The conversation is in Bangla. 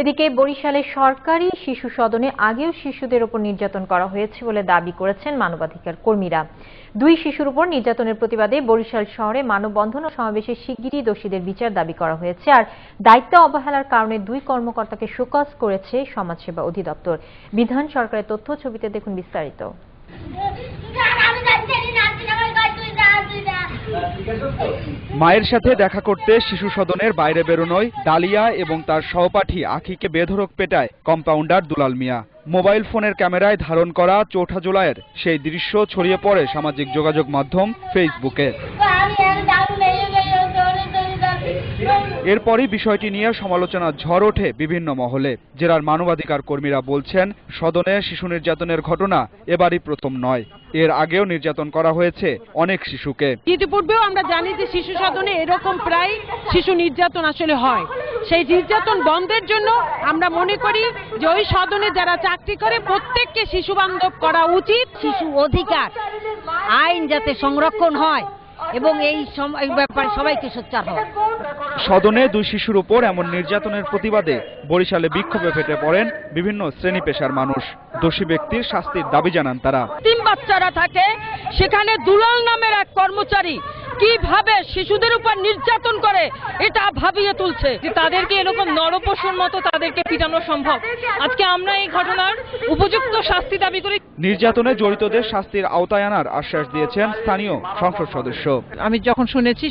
এদিকে বরিশালে সরকারি শিশু সদনে আগেও শিশুদের উপর নির্যাতন করা হয়েছে বলে দাবি করেছেন মানবাধিকার কর্মীরা। দুই শিশুর উপর নির্যাতনের প্রতিবাদে বরিশাল শহরে মানববন্ধন ও সমাবেশে শিগগিরই দোষীদের বিচার দাবি করা হয়েছে। আর দায়িত্ব অবহেলার কারণে দুই কর্মকর্তাকে শোকজ করেছে সমাজসেবা অধিদপ্তর। বিধান সরকারের তথ্য, ছবিতে দেখুন বিস্তারিত আমি যাচ্ছি না আমার গাছ তুই যা তুই যা মায়ের সাথে দেখা করতে শিশু সদনের বাইরে বেরোনোয় ডালিয়া এবং তার সহপাঠী আখিকে বেধরক পেটায় কম্পাউন্ডার দুলাল মিয়া। মোবাইল ফোনের ক্যামেরায় ধারণ করা চৌঠা জুলাইয়ের সেই দৃশ্য ছড়িয়ে পড়ে সামাজিক যোগাযোগ মাধ্যম ফেসবুকে। এরপরই বিষয়টি নিয়ে সমালোচনার ঝড় ওঠে বিভিন্ন মহলে। জেলার মানবাধিকার কর্মীরা বলছেন সদনে শিশু নির্যাতনের ঘটনা এবারই প্রথম নয়। এর আগেও নির্যাতন করা হয়েছে অনেক শিশুকে। ইতিপূর্বেও আমরা জানি যে শিশু সদনে এরকম প্রায় শিশু নির্যাতন আসলে হয়। সেই নির্যাতন বন্ধের জন্য আমরা মনে করি যে ওই সদনে যারা চাকরি করে প্রত্যেককে শিশু বান্ধব করা উচিত। শিশু অধিকার আইন যাতে সংরক্ষণ হয় এবং এই ব্যাপারে সবাইকে সোচ্চার হয় সদনে দুই শিশুর উপর এমন নির্যাতনের প্রতিবাদে বরিশালে বিক্ষোভে ফেটে পড়েন বিভিন্ন শ্রেণি পেশার মানুষ। দোষী ব্যক্তির শাস্তির দাবি জানান তারা। তিন বাচ্চারা থাকে সেখানে দুলাল নামের এক কর্মচারী কীভাবে শিশুদের উপর নির্যাতন করে এটা ভাবিয়ে তুলছে। যে তাদেরকে এরকম নরপশুর মতো তাদেরকে পিটানো সম্ভব। আজকে আমরা এই ঘটনার উপযুক্ত শাস্তি দাবি করি। নির্যাতনে জড়িতদের শাস্তির আওতায় আনার আশ্বাস দিয়েছেন স্থানীয় সংসদ সদস্য। আমি যখন শুনেছি